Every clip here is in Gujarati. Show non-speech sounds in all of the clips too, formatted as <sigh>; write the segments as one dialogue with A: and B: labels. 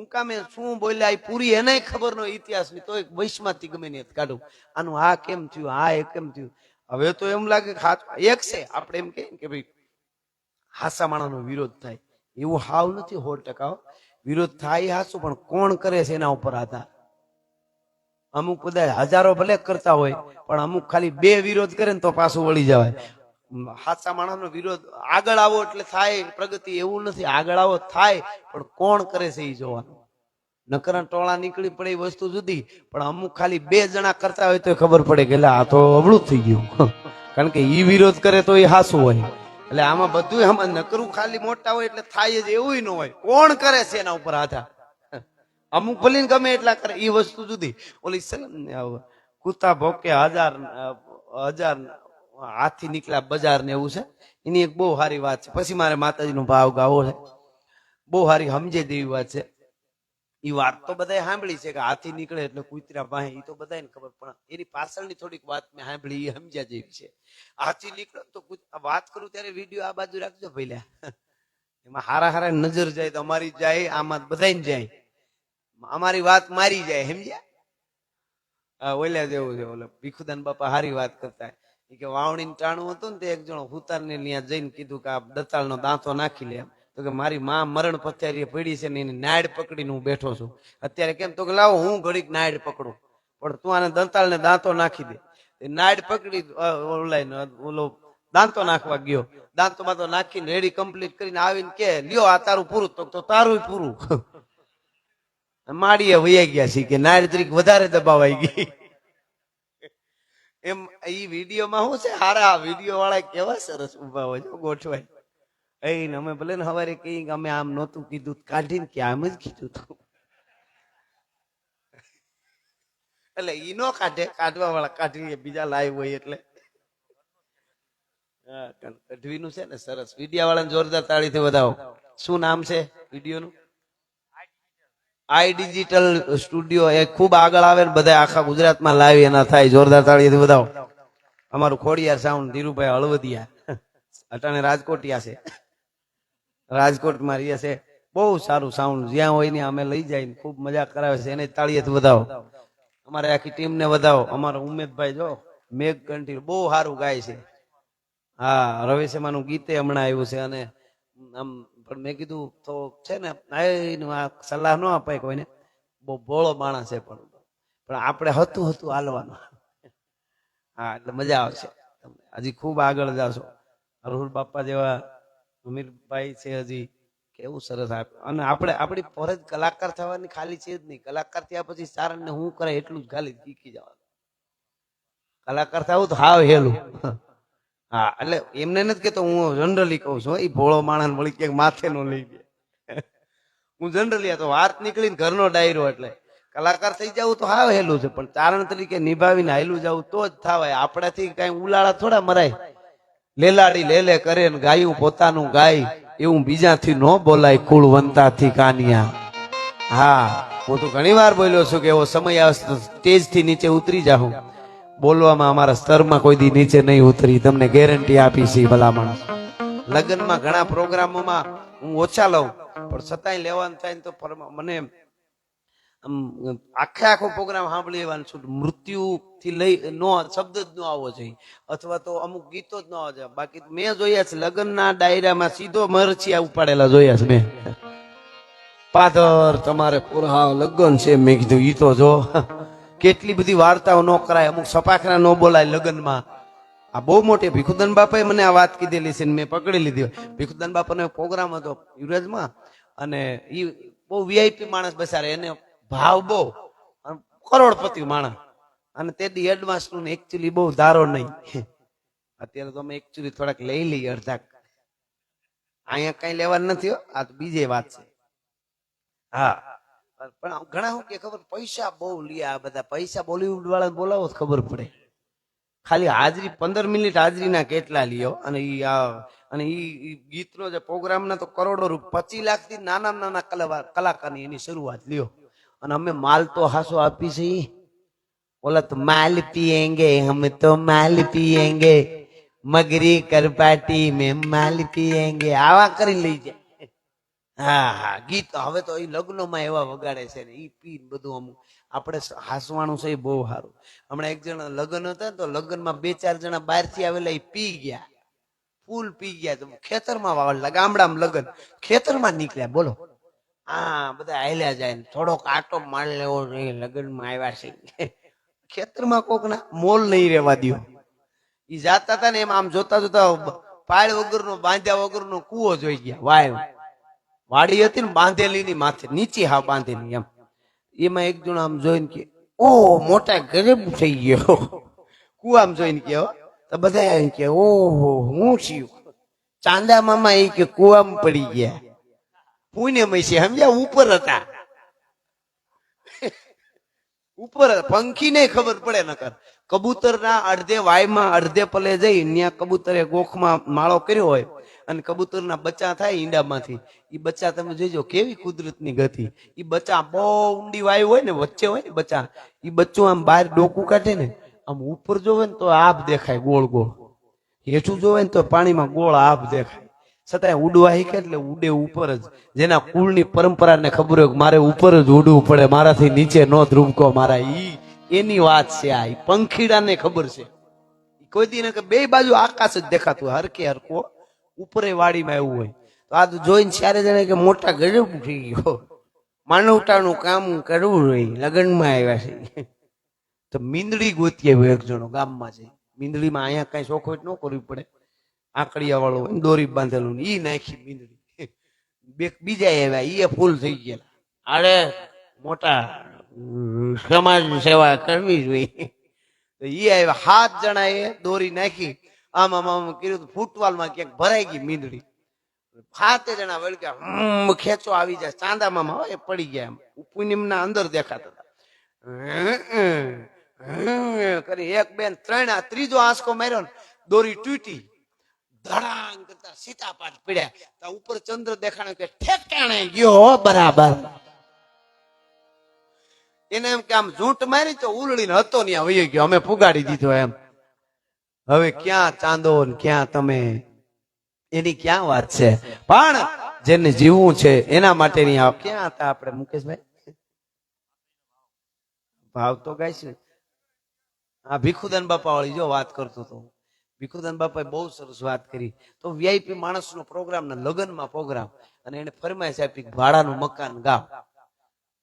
A: હું શું બોલ્યા એ પૂરી એને ખબર નો ઇતિહાસની તો એક ગમે નહીં કાઢું. આનું આ કેમ થયું, આ એ કેમ થયું? હવે તો એમ લાગે એક છે, આપણે એમ કે ભાઈ હાસા માણાનો વિરોધ થાય. એવું હાવ નથી સો ટકા વિરોધ થાય હાસું, પણ કોણ કરે છે એના ઉપર આધાર? અમુક બધા હજારો ભલે કરતા હોય, પણ અમુક ખાલી બે વિરોધ કરે ને તો પાછું વળી જવાય. હાચા માણસનો વિરોધ આગળ આવો એટલે થાય, પ્રગતિ એવું નથી, આગળ આવો થાય, પણ કોણ કરે છે એ જોવાનું? નકરા ટોળા નીકળી પડે એ વસ્તુ જુદી, પણ અમુક ખાલી બે જણા કરતા હોય તો ખબર પડે કે આ તો અવળું થઈ ગયું. <laughs> કારણ કે ઈ વિરોધ કરે તો એ હાસું હોય. એટલે આમાં બધું આમાં નકરું ખાલી મોટા હોય એટલે થાય જ એવું ન હોય. કોણ કરે છે એના ઉપર આધાર? <laughs> અમુક ભલે ગમે એટલા કરે એ વસ્તુ જુદી. ઓલી છે કૂતા ભોકે હજાર હજાર હાથી નીકળ્યા, બજાર ને એવું છે. એની એક બહુ સારી વાત છે. પછી મારે માતાજીનો ભાવ ગાવો છે. બહુ સારી સમજે તેવી વાત છે. એ વાત તો બધાએ સાંભળી છે કે હાથી નીકળે એટલે કૂતરા પાસે એ તો બધાને ખબર, પણ એની પાછળની થોડીક વાત મેં સાંભળી એ સમજ્યા જેવી છે. હાથી નીકળે તો વાત કરું ત્યારે વીડિયો આ બાજુ રાખજો ભઈલા. એમાં હારા હારા નજર જાય તો અમારી જાય, આમાં બધાને જાય. અમારી વાત મારી જાય, સમજ્યા? ઓલ્યા જેવું છે, ઓલો ભીખુદાન બાપા હારી વાત કરતા. કે વાવણી ટાણું હતું ને તે એક જણો હુતારને ત્યાં જઈને કીધું કે આ દતાળનો દાંતો નાખી લે. તો કે મારી માં મરણ પથારીએ પડી છે ને એને નાડ પકડીને હું બેઠો છું. અત્યારે કેમ? તો કે લાવો હું ઘડીક નાડ પકડું. પણ તું આને દંતાળને દાંતો નાખી દે. એ નાડ પકડી અ, ઓલાઈને ઓલો દાંતો નાખવા ગયો. દાંતો બાંતો નાખીને રેડી કમ્પ્લીટ કરીને આવીને કે લ્યો આ તારું પૂરું. તો તો તારું પૂરું. <laughs> માડીએ વૈયા ગયા છે કે નાયડ તરીકે વધારે દબાવાઈ ગઈ. એમ એ વિડીયોમાં શું છે? હારા વીડિયો વાળા કેવા સરસ ઊભા હોય છે, ગોઠવાય. એને અમે ભલે ને સવારે કઈ અમે આમ નહોતું કીધું, કાઢીને કે આમ જ કીધું તું. એટલે ઈ નો કાઢે કાઢવા વાળા કાઢી બીજા લાઈવ હોય એટલે. કઢવીનું છે ને, સરસ. વિડિયા વાળાને જોરદાર તાળીથી વધાવો. શું નામ છે વિડીયોનું? આઈ ડિજિટલ સ્ટુડિયો એ ખૂબ આગળ આવે ને બધા આખા ગુજરાતમાં લાવી એના થાય. જોરદાર તાળીથી બધા અમારું ખોડિયાર સાઉન્ડ ધીરુભાઈ હળવદિયા. અટાણે રાજકોટિયા છે. રાજકોટમાં રહ્યા છે. બહુ સારું સાઉન્ડ. જ્યાં હોય ને અમે લઈ જાય ખૂબ મજા કરાવે છે. એને તાળીએથી વધાવો અમારે આખી ટીમને વધાવો અમારો ઉમેદભાઈ જો મેઘ કંઠી બહુ સારું ગાય છે. હા રવિશેમાનું ગીતે હમણાં આવ્યું છે અને આમ પણ મેં કીધું, તો છે ને આ સલાહ ન અપાય કોઈને, બહુ ભોળો માણસ છે પણ. પણ આપણે હતું હતું હાલવાનું. હા, એટલે મજા આવશે. હજી ખૂબ આગળ જશો. અરુલ બાપા જેવા અમીરભાઈ છે હજી, કેવું સરસ આપે, અને આપણે, આપણી ફરજ કલાકાર થવાની ખાલી છે જ નહીં. કલાકાર થયા પછી સારાને હું કરે એટલું જ ખાલી શીખી જવાનું. કલાકાર થવું તો હાવ હેલું. હા, એટલે એમને નથી કેતો હું જનરલી કહું છું એ ભોળો માણસ મળી ક્યાંક માથે નો લઈ દે હું જનરલી તો વાત નીકળીને ઘરનો ડાયરો એટલે. કલાકાર થઈ જવું તો હાવ હેલું છે, પણ ચારણ તરીકે નિભાવીને હાયલું જવું તો જ થાવાય. આપણાથી કઈ ઉલાળા થોડા મરાય. લેલાડી લેલે કરે ને ગાયું પોતાનું ગાય, એવું બીજાથી ન બોલાય કુળવંતાથી કાનિયા. હા, હું તો ઘણી વાર બોલ્યો છું કે એવો સમય આવશે તો સ્ટેજથી નીચે ઉતરી જાઉં. બોલવામાં અમારા સ્તરમાં કોઈ દી નીચે નહીં ઉતરી. તમને ગેરંટી આપી છે ભલા માણસ લગ્નમાં ઘણા પ્રોગ્રામોમાં હું ઓછા લઉં, પણ છતાંય લેવાનું થાય તો મને આમ, આખે આખો પ્રોગ્રામ સાંભળી લેવાનું છું. મૃત્યુ થી લઈ, નો, શબ્દ જ ન આવવો જોઈએ. અથવા તો અમુક ગીતો જ ન આવવા જોઈએ. બાકી મેં જોયા છે, લગ્નના ડાયરામાં સીધો મરચિયા ઉપાડેલા જોયા છે મેં. પાદર, તમારે પૂરા લગ્ન છે, મેં કીધું, ઈ તો જો. કેટલી બધી વાર્તાઓ ન કરાય, અમુક સપાખરા ન બોલાય લગ્નમાં. આ બહુ મોટી ભીખુદાન બાપાએ મને આ વાત કીધેલી છે મેં પકડી લીધી ભીખુદાન બાપાનો પ્રોગ્રામ હતો યુવરાજમાં અને એ બહુ વીઆઈપી માણસ બસારે એને ભાવ બહુ. કરોડપતિ માણસ. અને તે એડવાન્સનું એકચ્યુઅલી બહુ ધારો નહીં. અત્યારે તો અમે એકચ્યુઅલી થોડાક લઈ લઈએ અડધા. અહીંયા કઈ લેવાનું નથી આ તો બીજે વાત છે. હા. પણ ઘણા શું કે ખબર પૈસા બહુ લે બધા. પૈસા બોલિવૂડ વાળા બોલાવો તો ખબર પડે. ખાલી હાજરી પંદર મિનિટ હાજરીના કેટલા લ્યો? અને ઈ આ અને ઈ ગીતનો જે પ્રોગ્રામના તો કરોડો રૂપ પચીસ લાખથી નાના નાના કલાકાર કલાકારની એની શરૂઆત લ્યો. અને અમે માલ તો હાસો આપી છે ઓલા તો માલ પીએંગે, અમે તો માલ પીએંગે. મગરી કરપાટી મેં માલ પીએંગે. આવા કરી લઈ જાય. હા, ગીત હવે તો એ લગ્નમાં એવા વગાડે છે ને એ પી બધું અમુક. આપણે હાસવાનું છે એ બહુ સારું. હમણાં એક જણા લગ્ન હતા તો લગ્નમાં બે ચાર જણા બહારથી આવેલા એ પી ગયા. ફૂલ પી ગયા. તો ખેતરમાં વાવડલા ગામડામાં લગ્ન. ખેતરમાં નીકળ્યા, બોલો. હા, બધા હાલ્યા જાય ને, થોડોક આટો માળ લેવો જોઈએ લગ્નમાં આવ્યા છે. ખેતરમાં કોક ના મોલ નહીં રહેવા દ્યો. એ જાતા હતા ને, એમ આમ જોતા જોતા પાળ વગરનો, બાંધ્યા વગરનો કૂવો જોઈ ગયા વાય વાડી હતી ને બાંધેલી ની માથે, નીચે હા બાંધેલી એમ. એમાં એક જણ આમ જોઈને કે, ઓ, મોટા ગરીબ થઈ ગયો. કુવામ જોઈને કે તો બધા એમ કે ઓહો હું છું ચાંદા મામા એ કે કુવામ પડી ગયા. પુણે મૈસી, સમજ્યા? ઉપર હતા. ઉપર પંખી ને ખબર પડે નકર. કબૂતર ના અડધે વાયમાં અડધે પલે જઈ ત્યાં કબૂતરે ગોખમાં માળો કર્યો હોય. અને કબૂતરના બચ્ચા થાય ઈંડામાંથી. એ બચ્ચા તમે જોજો કેવી કુદરતની ગતિ. એ બચ્ચા બહુ ઊંડી વાયુ હોય ને, વચ્ચે હોય ને બચ્ચા એ બચ્ચું આમ બહાર ડોકું કાઢે ને, આમ ઉપર જોવે ને તો આપ દેખાય ગોળ ગોળ. હેઠું જોવે ને તો પાણીમાં ગોળ આપ દેખાય. છતાંય ઉડવા શીખે એટલે ઉડે ઉપર જ. જેના કુળની પરંપરાને ખબર હોય મારે ઉપર જ ઉડવું પડે, મારાથી નીચે નો ધ્રુવકો મારા ઈ. એની વાત છે આ પંખીડાને ખબર છે. કોઈ દી કે બે બાજુ આકાશ જ દેખાતું હરકે હરકો. ઉપરે વાડીમાં એવું હોય. તો આ તો જોઈને ચારે જણે કે મોટા ગરીબ થઈ ગયો. માનવતાનું કામ કરવું જોઈએ લગ્નમાં આવ્યા છે. તો મીંદડી ગોતી આવ્યો એક જણો ગામમાં છે. મીંદડીમાં અહીંયા કઈ ચોખવટ ન કરવી પડે. આકડિયા વાળું દોરી બાંધેલું એ નાખી મીંદડી. બે બીજા આવ્યા ઈ ફૂલ થઈ ગયા અરે, મોટા સમાજ સેવા કરવી જોઈએ. તો ઈ આવ્યા હાથ જણા એ દોરી નાખી. આમ આમ આમ કર્યું ફૂટવાલમાં ક્યાંક ભરાઈ ગઈ મીંદડી. ફાતે જણા વળગ્યા ખેંચો આવી જાય, ચાંદામાં હોય, પડી ગયા એમ. પૂનમના અંદર દેખાતા હતા. કરી એક બેન ત્રણ, આ ત્રીજો આંસકો માર્યો ને, દોરી તૂટી. ધડાંગ કરતા સીતાપાટ પીડ્યા. તો ઉપર ચંદ્ર દેખાણો કે ઠેકાણે ગયો બરાબર. એને એમ કે આમ ઝૂંટ મારી તો ઉલડીને હતો નહીં વહી ગયો. અમે ફુગાડી દીધો એમ. હવે ક્યાં ચાંદો ક્યાં તમે? એની ક્યાં વાત છે? પણ જેને જીવવું છે, એના માટેની આ ક્યાં હતા આપણે, મુકેશભાઈ? ભાવ તો ગાઈશ હા ભીખુદાન બાપા વાળી જો વાત કરતો હતો ભીખુદાન બાપાએ બહુ સરસ વાત કરી. તો વીઆઈપી માણસનો પ્રોગ્રામ ને લગ્નમાં પ્રોગ્રામ અને એને ફરમાઈશ આપી ભાડાનું મકાન ગાવ.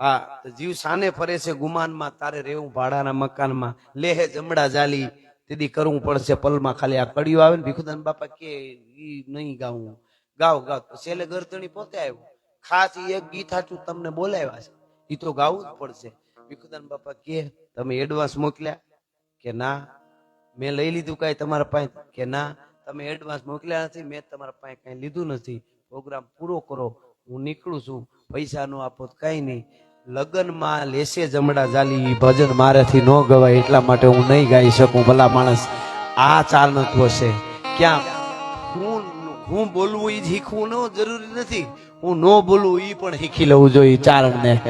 A: હા જીવ સાને ફરે છે ગુમાનમાં, તારે રહેવું ભાડાના મકાનમાં. લેહે જમડા જાલી. તેથી કરવું પડશે, પલમાં ખાલી આ કડિયું આવે ને ભીખુદાન બાપા કે ઈ નહીં ગાવું ગાવ ગાવ છેલ્લે ગરતણી પોતે આવ્યો. ખાસ એક ગીત હાચું તમને બોલાવ્યા છે. ઈ તો ગાવું જ પડશે. ભીખુદાન બાપા કે, તમે એડવાન્સ મોકલ્યા? કે ના. મેં લઈ લીધું કાંઈ તમારા પાસે કે ના. તમે એડવાન્સ મોકલ્યા નથી. મેં તમારા પાસે કાંઈ લીધું નથી. પ્રોગ્રામ પૂરો કરો. હું નીકળું છું. પૈસા નો આપો કાંઈ નહીં. લગ્નમાં લેશે જમડા જાલી ભજન મારાથી ન ગવાય એટલા માટે હું નહીં ગાઈ શકું, ભલા માણસ આ ચાલતું હશે. ક્યાં? હું હું બોલવું એ શીખવું ન જરૂરી નથી. હું ન બોલવું એ પણ શીખી લેવું જોઈએ ચારણને.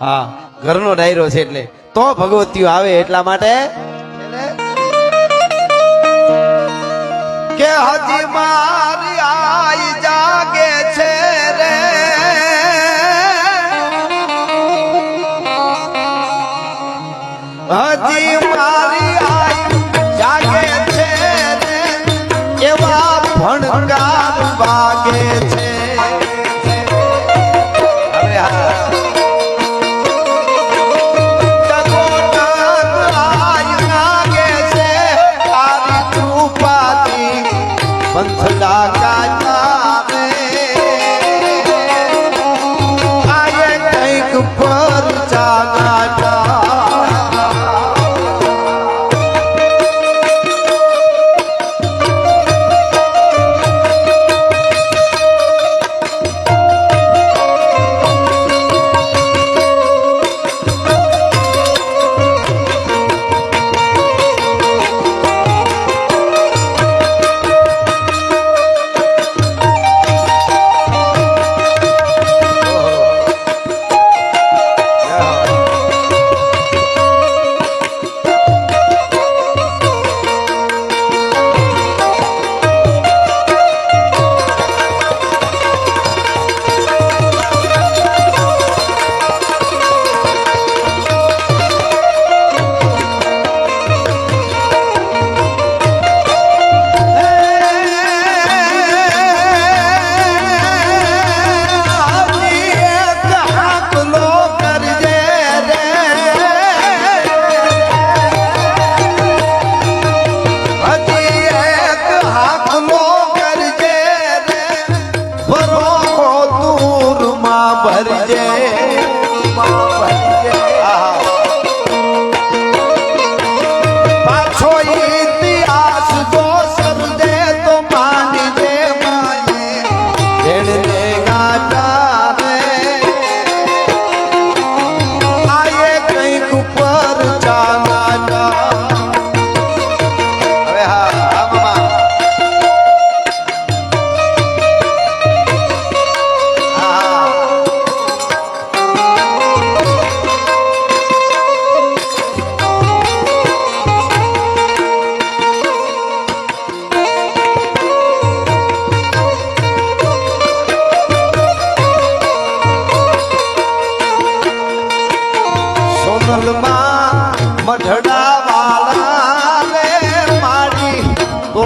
A: હા, ઘરનો ડાયરો છે એટલે. તો ભગવતીઓ આવે એટલા માટે. કે હજી હજી મારી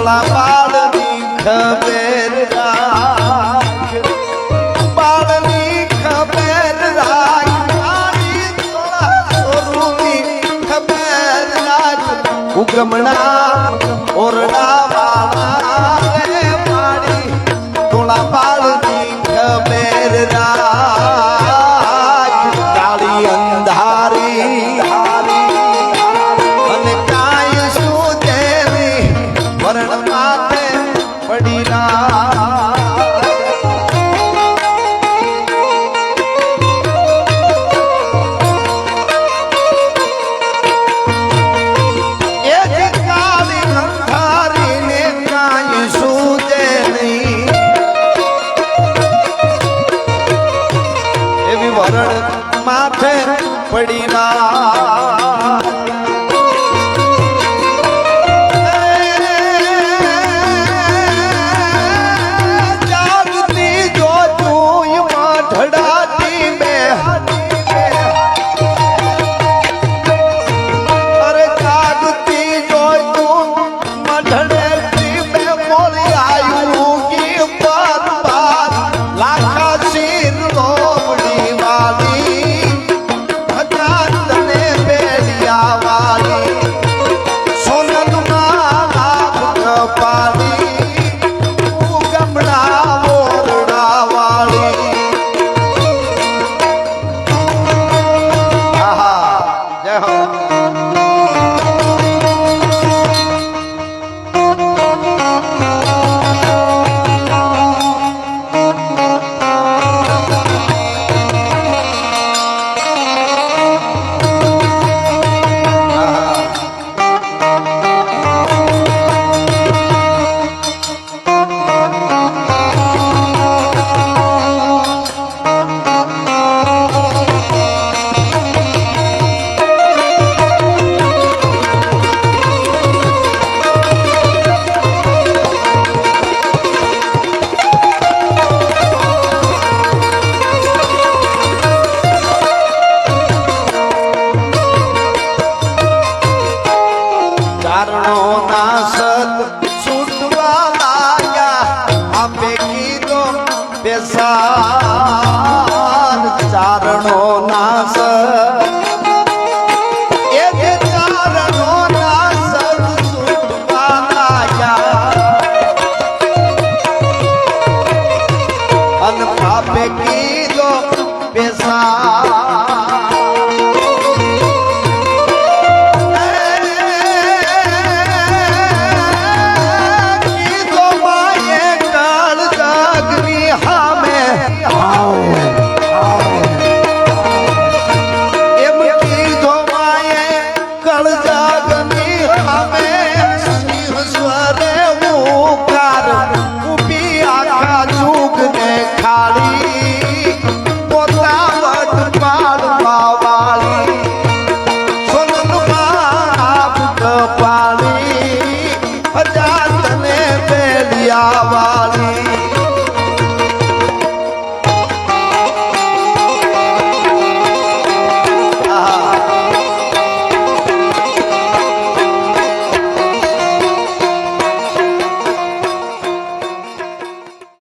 A: ભોળા બાળની ખબેર ઉગમણા ઓરડા pesado.